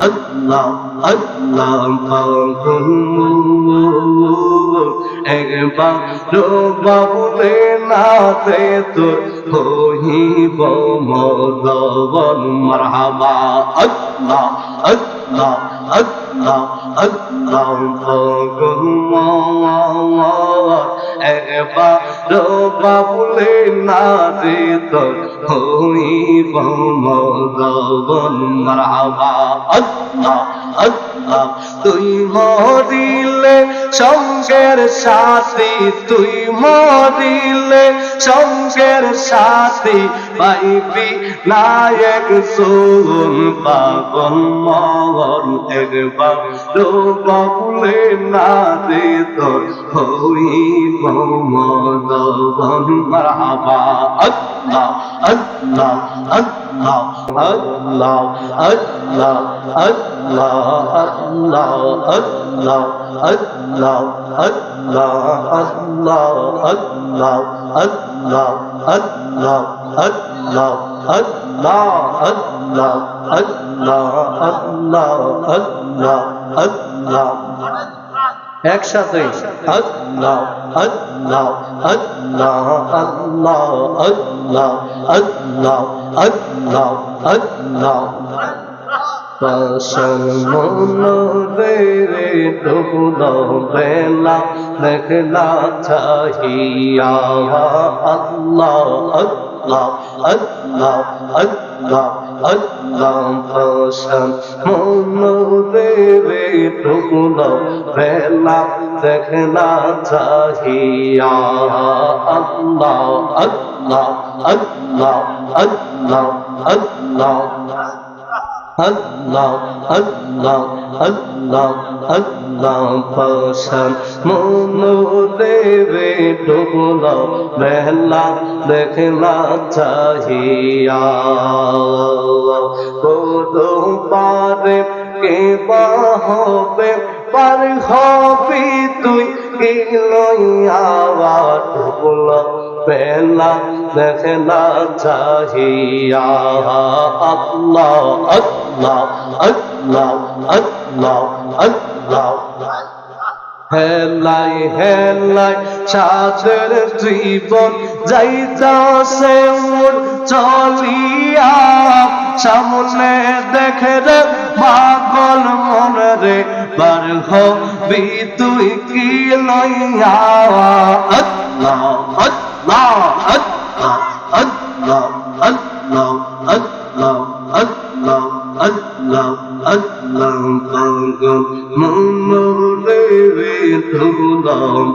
আল্লাহ আল্লাহ একবার বাবুলে নাতে তোর কহিব মদবন মারহাবা আল্লাহ আল্লাহ আল্লাহ আল্লাহ একবার বাবুলে নাতে তোর হইব আল্লাহ আল্লাহ তুই মরিলে সঙ্গের সাথী তুই মরিলে, সঙ্গের সাথী পাইবি নায়ক সোন পাগল মগন একবার বাবুলে না দে তোর হইব মদন। মারহাবা, আল্লাহ আল্লাহ আল্লাহ আল্লাহ আল্লাহ আল্লাহ আল্লাহ আল্লাহ। একসাথে আল্লাহ আল্লাহ আল্লাহ আল্লাহ আল্লাহ আল্লাহ আল্লাহ পাশন মনরে রে ডুবল বেলা দেখলা চাহিয়া। আল্লাহ আল্লাহ আল্লাহ আল্লাহ আল্লাহ পাশন মনরে রে ডুবল বেলা দেখলা চাহিয়া। আল্লাহ আল্লাহ আল্লাহ আল্লাহ আল্লাহ। আল্লাহ আল্লাহ আল্লাহ আল্লাহ পশন। মনোরে রে ডুবল বেলা দেখলা চাহিয়া। কোদো পারে কে হবে, পার হবি তুই কি লইয়া ডুবল বেলা দেখলা চাহিয়া। আল্লাহ আল্লাহ আল্লাহ আল্লাহ আল্লাহ হেলাই হেলাই সাদের জীবন যাইতাছে মোর চলিয়া। সামনে দেখে রে পাগল মন রে, বার হবি তুই কি লইয়া? পাগল মনোরে রে ধুল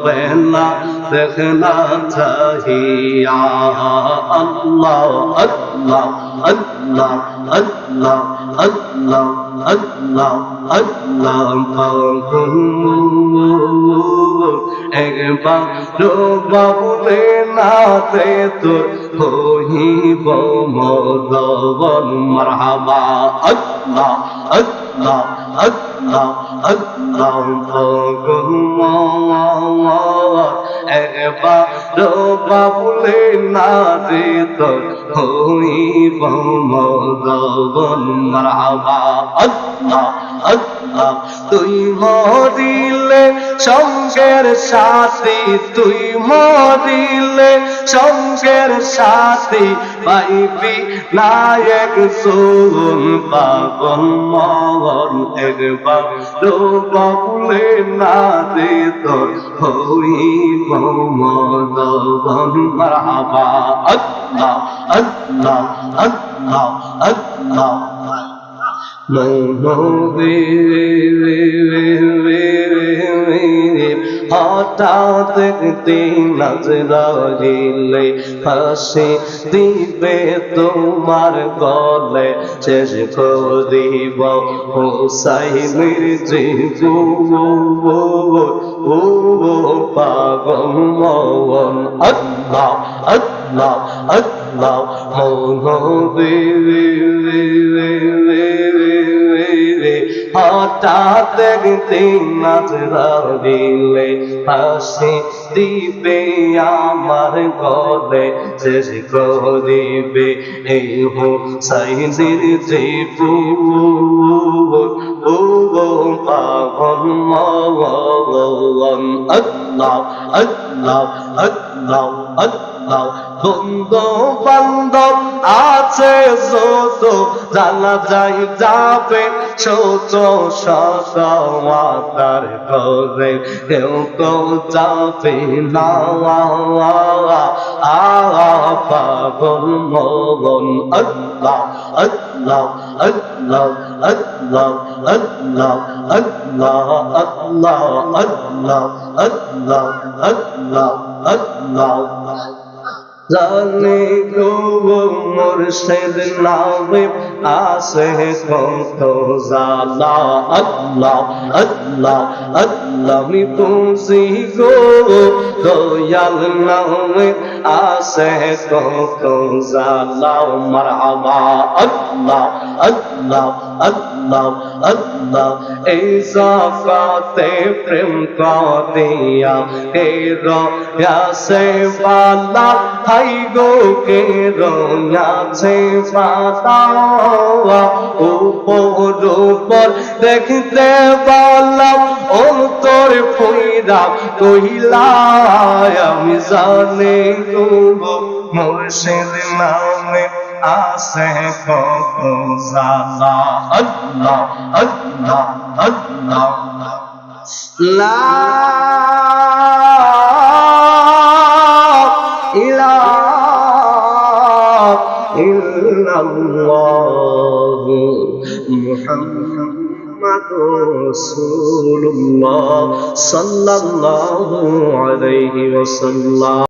বেলা, দেখনা চাহিয়া। আল্লাহ আল্লাহ আল্লাহ আল্লাহ আল্লাহ আল্লাহ আল্লাহ একবার বাবুলে নাতে তোর হইব মদবন মারহাবা। আল্লাহ আল্লাহ আল্লাহ আল্লাহ ভগবান একবার বাবুলে না তোর হইব মদবন আল্লাহ আল্লাহ তুই মরিলে সঙ্গের সাথী তুই মরিলে সঙ্গের সাথী পাইবি নায়ক সোন পাগল মগন একবার বাবুলে না দে তোর হইব মদন মারহাবা, আল্লাহ আল্লাহ আল্লাহ আল্লাহ মনোবে হঠাৎ একদিন নজরাইলে ফাঁসি দিবে তোমার গলে, শেষ করিব হুসাইনের জীবন ও পাগল মন আল্লাহ আল্লাহ আল্লাহ মন হঠাৎ একদিন দিলে, হাসি দিবে আমার গলে শেষ করিবে এই হো সাইজির জীবু ও পাগল মন আল্লাহ আল্লাহ আল্লাহ আল্লাহ বন্ধু বান্ধব আছে যত জানা যাই যাবে ছোট শত মাতার করে কেউ তো যাবে না পাগল মগন আল্লাহ আল্লাহ আল্লাহ আল্লাহ আল্লাহ আল্লাহ আল্লাহ আল্লাহ আল্লাহ আল্লাহ আল্লাহ জানি গো মুর্শিদ নামে আসে কত জালা, আল্লাহ আল্লাহ আল্লাহ মি পুষি গো, দয়াল নামে آسے تو تو زالا مرحبا اللہ اللہ اللہ اللہ اضافات پرم کو دیا تیرو یا سے والا ہائی گو کے رو یا سے والا اوپر اوپر دیکھتے والا او তোর ফুইরা কহিলা আমি জানে কুব মুর্শিদ নামে আসে কত জালা আল্লাহ আল্লাহ আল্লাহ লা ইলাহা ইল্লাল্লাহ মুহাম্মাদ رسول